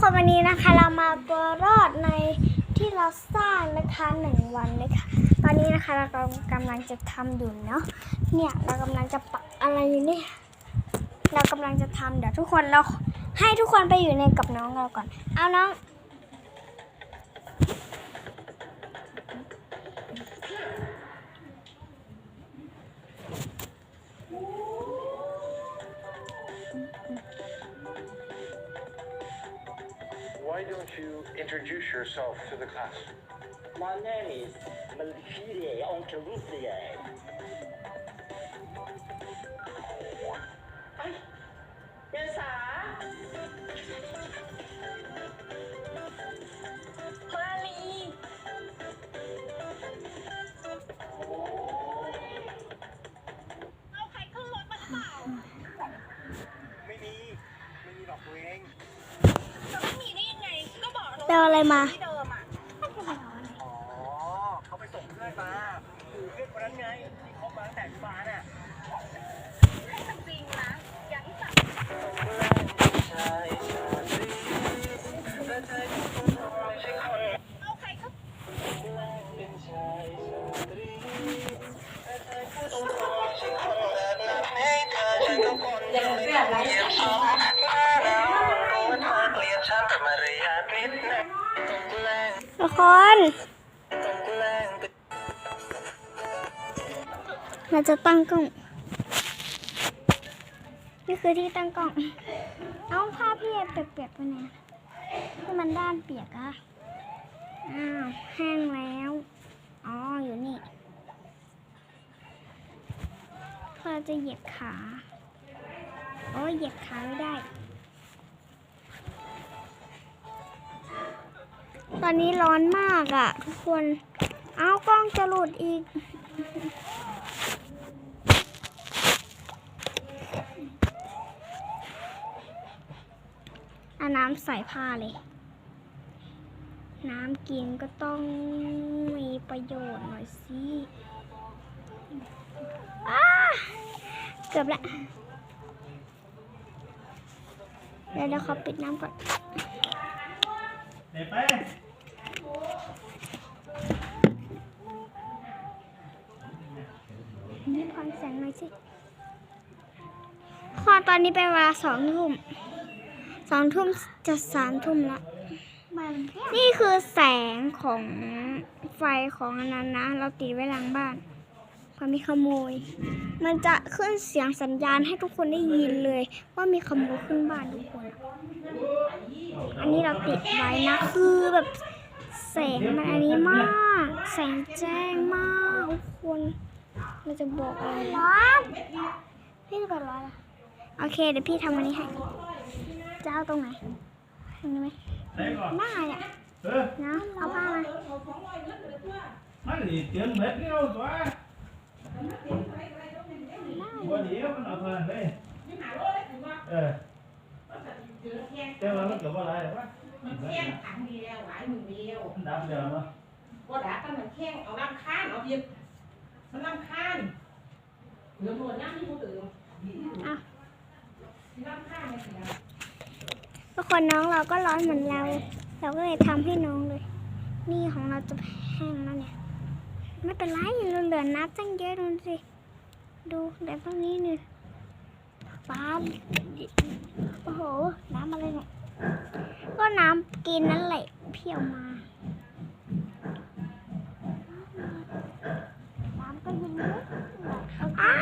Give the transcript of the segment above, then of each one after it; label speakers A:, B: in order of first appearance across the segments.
A: คนวันนี้นะคะ เรามาตัวรอดในที่เราสร้างนะคะหนึ่งวันนะคะตอนนี้นะคะเรากำลังจะทำอยู่เนาะเนี่ยเรากำลังจะปักอะไรอยู่เนี่ยเรากำลังจะทำเดี๋ยวทุกคนเราให้ทุกคนไปอยู่ในกับน้องเราก่อน เอาน้อง
B: You introduce yourself to the class?
C: My name is Malfirie Onkelusie.
B: ไป
A: เอาอะไรมา
C: ที่เดิมอะ
B: อ๋อเขาไปส่งเพื่อนมาคือเพื่อนคนนั้นไงที่เขามาตั้งแต่ที่บ้านอะ
C: จริงนะอย่างที่สั่งเเรา
A: จะตั้งกล้อง นี่คือที่ตั้งกล้อง เอาผ้าพี่เปียกๆไปไหนที่มันด้านเปียกอะอ้าวแห้งแล้ว อ๋อ อยู่นี่พอจะเหยียบขา โอ้ยเหยียบขาไม่ได้ ตอนนี้ร้อนมากอะ่ะ ทุกคน เอากล้องจะหลุดอีก อาน้ำใส่ผ้าเลย น้ำกินก็ต้องมีประโยชน์หน่อยสิอ้าเกือบละเดี๋ยวเดี๋ยวขอปิดน้ำก่อน
D: เด็ไป
A: นี่พรแสงหน่อยสิพอตอนนี้เป็นเวลาสองทุ่มสองทุ่มจะสามทุ่มละนี่คือแสงของไฟของอันนั้นนะ เราติดไว้หลังบ้านพอมีขโมย มันจะขึ้นเสียงสัญญาณให้ทุกคนได้ยินเลย ว่ามีขโมยขึ้นบ้านทุกคนอะอันนี้เราติดไว้นะ คือแบบแสงมันอันนี้มาก แสงแจ้งมากทุกคน เราจะบอกอะไรร้อนพี่จะเปิดร้อนอะโอเค เดี๋ยวพี่ทำอันนี้ให้ จะเอาตรงไหนตรงนี้ไหม
D: ไหนก่อน
A: หน้าเนี่ย
D: เออ
A: นะเอาผ้ามา
D: มันนี่เตือนเม็ดนี่เอาตัววันนี้มันเอาเท่านั้นเลยเออแต่ว่ามันเกิดว่าอะไรหรอวะ
E: แข้งขันเดียวหลายมือเดียว
D: มันดับเดียวเนาะ
E: ว่าด่ากันมันแข้งเอาน้ำค้านเอาเพียบ มันน้ำค้านเหลือหมดน้ำที่ผู้ตื่น
A: อะ
E: น้ำค้านเนี่ยสินะ
A: ทุกคนน้องเราก็ร้อนเหมือนเรา เราก็เลยทำให้น้องเลย นี่ของเราจะแห้งแล้วเนี่ย ไม่เป็นไรเราเหลือน้ำตั้งเยอะดูสิ ดูแต่ตรงนี้นี่ฟ้าโอ้โห น้ำอะไรเนี่ย ก็น้ำกินนั่นแหละเพียวมา อ้า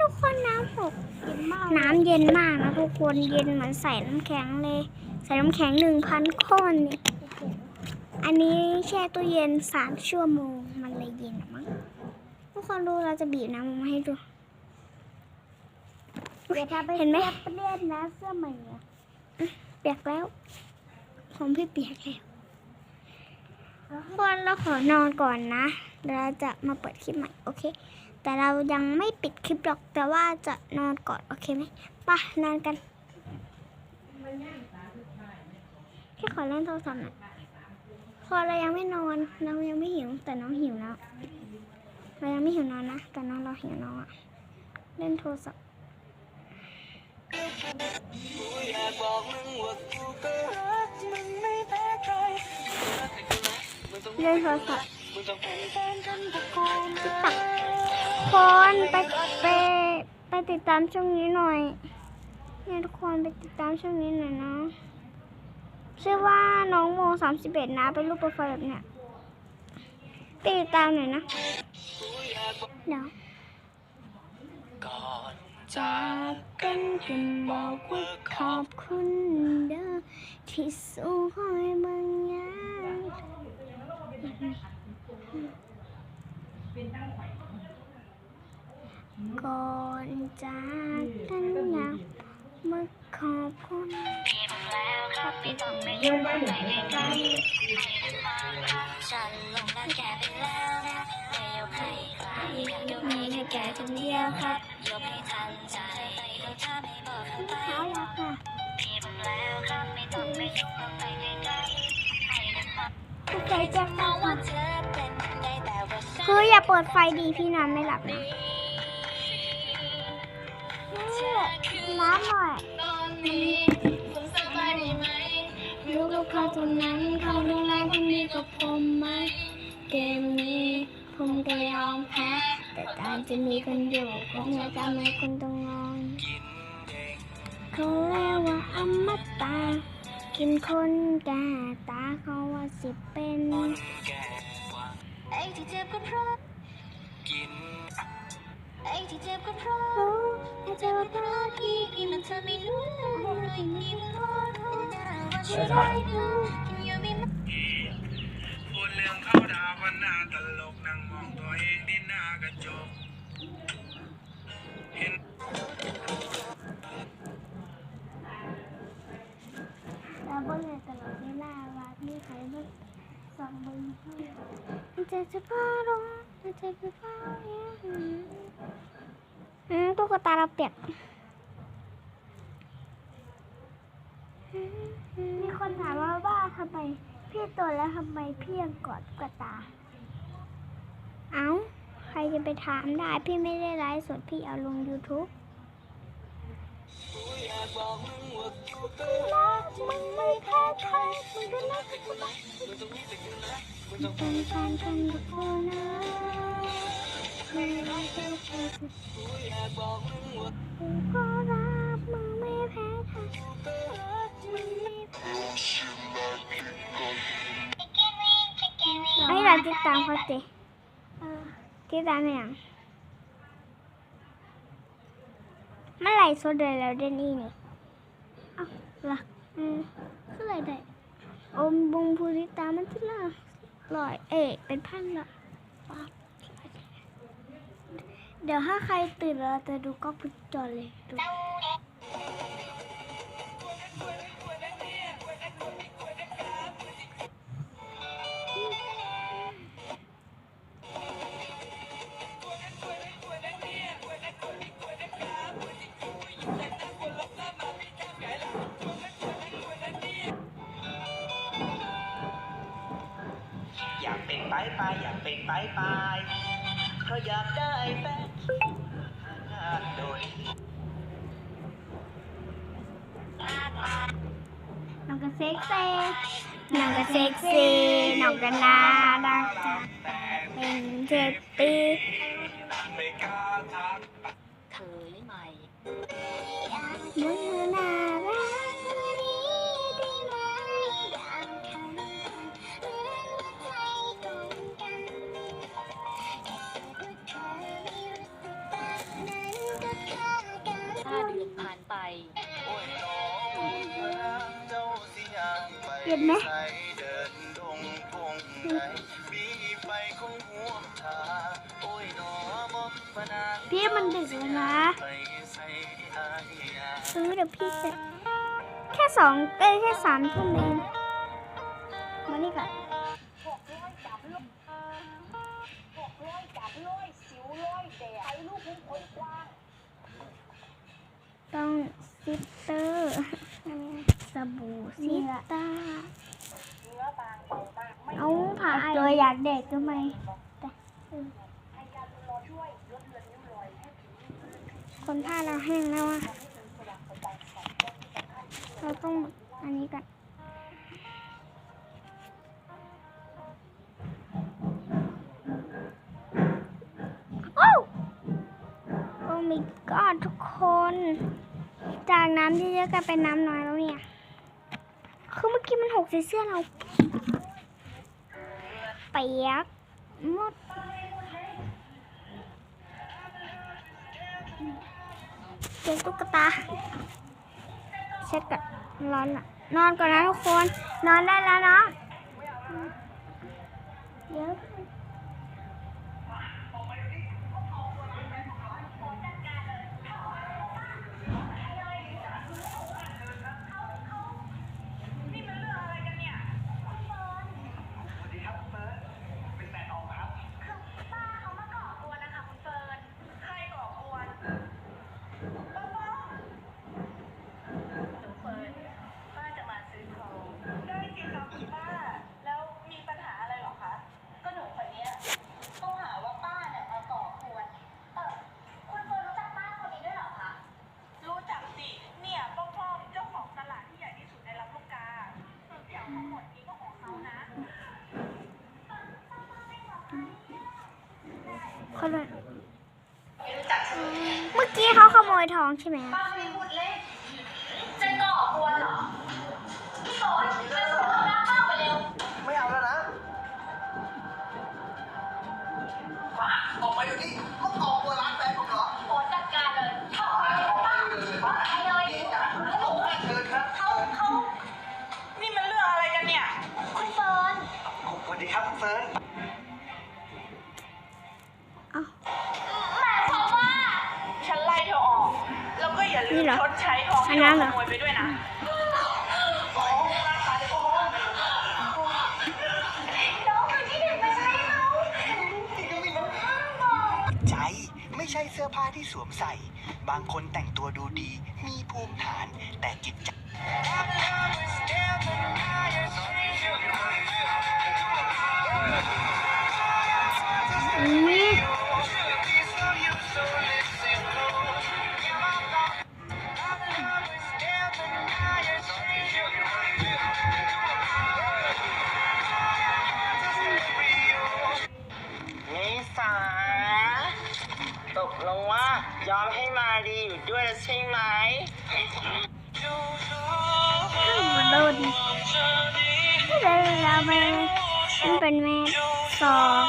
A: ทุกคนน้ำหกน้ำเย็นมากนะทุกคนเย็นเหมือนใส่น้ำแข็งเลย ใส่น้ำแข็งหนึ่งพันก้อนนี่อันนี้แช่ตู้เย็นสามชั่วโมงมันเลยเย็นอะมั้งทุกคนดูเราจะบีบน้ำมาให้ดูเห็นไหมเล่นนะเสื้อใหม่เปียกแล้วผมพี่เปียกแล้ว ทุกคนเราขอนอนก่อนนะเราจะมาเปิดคลิปใหม่โอเค แต่เรายังไม่ปิดคลิปหรอกแต่ว่าจะนอนก่อนโอเคไหมไป่ะนอนกันแค่ขอเล่นโทรศัพท์หน่อยพอเรายังไม่นอนเรายังไม่หิวแต่น้องหิวแล้วเรายังไม่หิวนอนนะแต่น้องเราหิวน้องอะเล่นโทรศัพท์
F: อยากบอกมึงว่ากูก็รักมึง
A: เล่นโทรศัพท์ตักคนไปไปไปติดตามช่องนี้หน่อยเนี่ยทุกคนไปติดตามช่องนี้หน่อยนะชื่อว่าน้องโมสามสิบเอ็ดนะเป็นรูปโปรไฟล์แบบเนี้ยไปติดตามหน่อยนะเดี๋ยว
B: ก่อน
A: จากกันกันบอกว่าขอบคุณเด้อที่สู้คอยบางอย่าง ก่อนจากกันอยากมาขอบคุณผิดแล้ว
C: ครับไม่ต้องไม่
E: เดินไปหนึ่ง
C: ไกล้ฉันลงรักแกไปแล้วนะไม่ยกให้ใครยกให้แค่แกคนเดียวครับยกให้ทันใจไปก็ถ้าไม่บอกทำไม
A: เขาอยากค่ะ
C: พิมพ์แล้วครับไม่ต้องไม่ยุ่งต้องไปไกล้ ฟัง
A: เข้าใจจัง
C: มองว่าเธอเป็นได้แต่ว่าฉัน
A: คืออย่าเปิดไฟดีพี่นอนไม่หลับนะน้ำหน่อย
C: ตอนนี้คุณสบายดีไหม
A: ลูกกับเขาตรงนั้นเขาดูแลคนดีกับผมไหมเกมนี้ผมก็ยอมแพ้แต่ตามจะมีคนอยู่ผมอยากทำให้คุณต้องงอนเขาเรียกว่าอมตะ กินคนแก่ตาเขาว่าสิเป็น
C: ไอ้ที่เจ็บก็เพราะ
B: กิน
C: ไอ้ที่เจ็บก็เพราะ
A: รู้ให้เจอว่า
C: เพราะที่พี่มันเธอไม่รู้เลยที่มันรอรู้ว่าฉันไม่รู้อยู่ไม่มา
D: พูดเรื่องเข้าดาวมันน่าตลกนั่งมองตัวเองที่หน้ากระจก
A: ใครบ้างสองมือให้มันจะจะพาลงมันจะจะพาเลี้ยงอืมตุ๊กตาเราเปียกมีคนถามว่าว่าทำไมพี่โตแล้วทำไมพี่ยังกอดตุ๊กตา เอ้า ใครจะไปถามได้ พี่ไม่ได้ไลฟ์สดพี่เอาลง YouTube รักมึงไม่แพ้ใคร มึงก็รักกูนะเป็นแฟนกันกับกูนะไม่รักใครใครกูก็รักมึงไรมึงไม่แพ้ไอ้เราติดตามเขาสิเออติดตามอย่างเมื่อไหลโซเดอร์แล้วเดนนี่นี่อ้าวล่ะอืมคืออะไรได้อมบงภูริตามันที่ละลอย เอะเป็นพันละเดี๋ยวถ้าใครตื่นเราจะดูก็พุดจอเลยดู
B: ไปไปอยากเป็นไปไปเพราะอยากได้แฟนโดย
A: น้องก็เซ็กซี่น้องก็เซ็กซี่น้องก็น่ารักจังเป็นเจ็ดปี
B: ไม่กล้าทัก
C: เธอหรือไม่
A: นไหมใส่
C: เดิน
B: ดงพงไหนมีไฟคงห่วงทาโอ้ยน้อมอมปนาง
A: พี่มันดึกแล้วนะ
B: ไปใส่อายา
A: ซื้อเดี๋ยวพี่จะแค่สองเอ้ยแค่สามทุ่มเองมานี่ก่อนต้องซิสเตอร์ส บู่ซิต้าเอาผ่าตัวอยากเด็กทำไมคนผ้าเราแห้งแล้วอะเราต้องอันนี้กันโอ้มีก้อนทุกคน จากน้ำที่เยอะกลายเป็นน้ำน้อยแล้วเนี่ย คือเมื่อกี้มันหกใส่เสื้อเราเปียกหมดเจอตุ๊กตา เช็ดกันร้อนอะนอนก่อนนะทุกคน นอนได้แล้วเนาะเดี๋ยว
G: ป้าจะมาซื้อของได้จริงครับคุณป้า แล้วมีปัญหาอะไรหรอคะ ก็หนูคนเนี้ยต้องหาว่าป้าเนี่ยมาก่อกวน เออคุณเฟิร์นรู้จักป้าคนนี้ด้วยเหรอคะ รู้จักสิ เนี่ยป้อมป้อมเจ้าของตลาดที่ใหญ่ที่สุดในลำลูกกาส่วนแถวทั้งหมดนี้ก็ของเขานะ
A: คนละ
G: ไม่รู้จักใช่ไหม
A: เมื่อกี้เขาขโมยทองใช่ไหม
G: ขโมยไปด้วยนะน้องคือที่ถึงไม่ใช่เขา
B: ใจไม่ใช่เสื้อผ้าที่สวมใส่ บางคนแต่งตัวดูดี มีภูมิฐาน แต่จิตใจ
A: ย
B: อมให้มาดีอยู่ด้วยแล้วใช่ไหม
A: โดนเดี๋ยวเราไปมันเป็นแม่สอง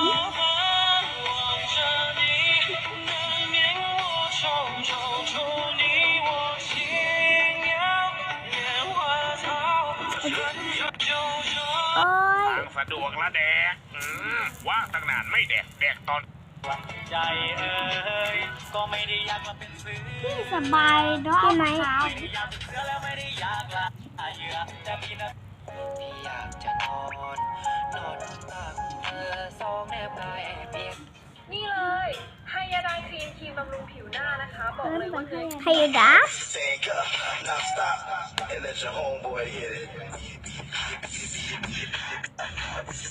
A: โอ้ย
H: ทางสะดวกละแดกอืมว่างตั้งนานไม่แดก แดกตอน
B: ใจเอ้ยก็ไม่ได้อยากมาเป็นเสือ
A: พี่สบายเนาะใช่ไหม
B: อยากเป็นเสือแล้วไม่ได้อยากละเหยื่อแต่พี่นะพี่อยากจะนอนนอนตักเธอสองแนบกายแอบเปียก
I: นี่เลยไฮยาดาครีมครีมบำรุงผิวหน้านะคะบอกเลยว่า
A: ใครอยู่ดับ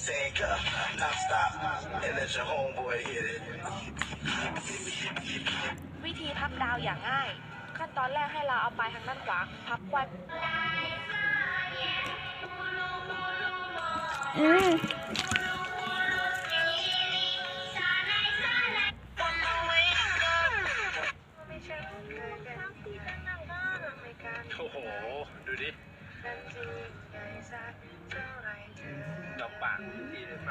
J: Take up, now stop, and let your homeboy hit it. Take up, now stop, and let your homeboy hit it.
I: วิธีพับดาวอย่างง่าย ขั้นตอนแรกให้เราเอาปลายทางด้านขวาพับไว้
A: อืม
H: โอ้โห ดูดิดอกปากที่ได้ไป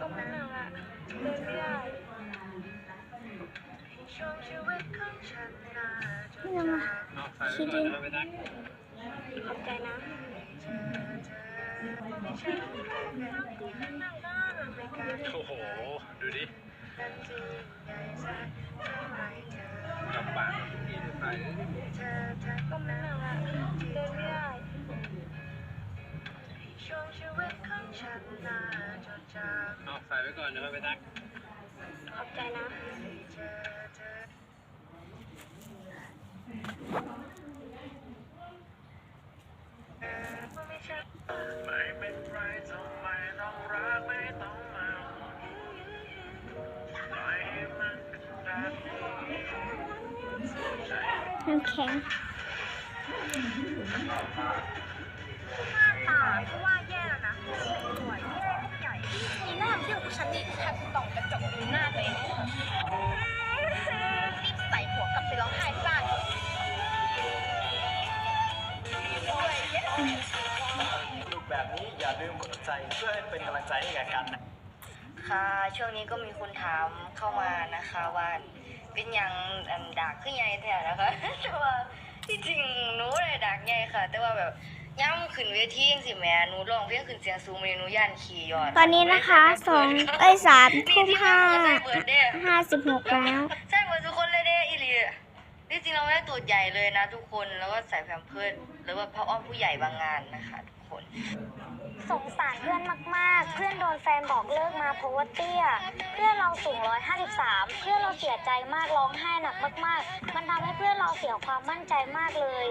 I: ตรงนั้นน่ะละเดินไม่ได้
A: นี่เรามา
H: เอาใส่ไว้ก่อน
I: ขอบใจนะ
H: โอ้โห ดูดิดอกปากที่ได้ไป
I: ตรงนั้นน่ะละเดินไม่ได้
H: เอาใส่ไว้ก่อนนะไปนัก
I: ขอบใจนะ
H: ไม่เป็นไรทำไมต้องรักไม่ต้องมาปล่อยให้มันเป็นแบบนี้
A: น้ำแข็ง
I: เพื่อให้เป็นกำลังใจให้แก่กันนะ
K: ค่ะช่วงนี้ก็มีคนถามเข้ามานะคะว่าเป็นหยังอันดักขึ้นใหญ่แท้นะคะแต่ว่าที่จริงหนูเลยดักใหญ่ค่ะ แต่ว่าแบบย่ำขึ้นเวทีจังสิแหม่หนูร้องเพลงขึ้นเสียงสูงเลยหนูย่านขี่ยอด
A: ตอนนี้นะคะสองเอ้ยสามทุ่มห้า
K: เปิดเด้
A: ห้าสิบหกแล้ว
K: ตัวใหญ่เลยนะทุกคนแล้วก็ใส่แพมเพิร์สหรือว่าพระอ้อมผู้ใหญ่บางงานนะคะทุกคน
L: สงสารเพื่อนมากๆ เพื่อนโดนแฟนบอกเลิกมาเพราะว่าเตี้ย เพื่อนเราสูง 153 เพื่อนเราเสียใจมากร้องไห้หนักมาก ๆ มันทำให้เพื่อนเราเสียความมั่นใจมากเลย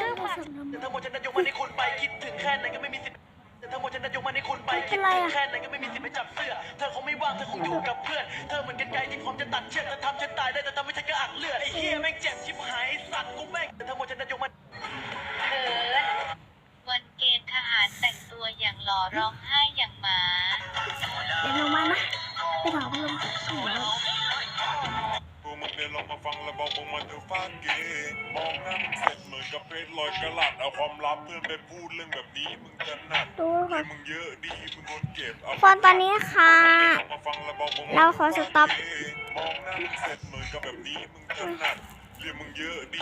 L: ด้วยความ
I: แต่ทั้งหมดฉันนั้นยกมันให้คุณไปคิดถึงแค่ไหนก็ไม่มีสิทธิ์แต่ทั้งหมดฉันนั้นยกมันให้คุณไปคิดถึงแค่ไหนก็ไม่มีสิทธิ์ไปจับเสื้อ เธอคงไม่ว่างเธอคงอยู่กับเพื่อน เธอเหมือนกันไกลที่พร้อมจะตัดเชือกแต่ทำฉันตายได้แต่ทำให้ฉันก็อักเลือดไอ้เหี้ยแม่งเจ็บ
F: อาความลับเพื่อนไปพูดเรื่องแบบนี้มึงจะหนัก
A: ดูก่อน
F: มึงเยอะดีมึงโดนเก็บเอา
A: คนตอนนี้ค่ะ
F: มาฟังแล้วบอกมึง
A: เราขอสต็อป
F: มองหน้ามึงเสร็จเหมือนกับแบบนี้มึงจะหนักเรียนมึงเยอะดี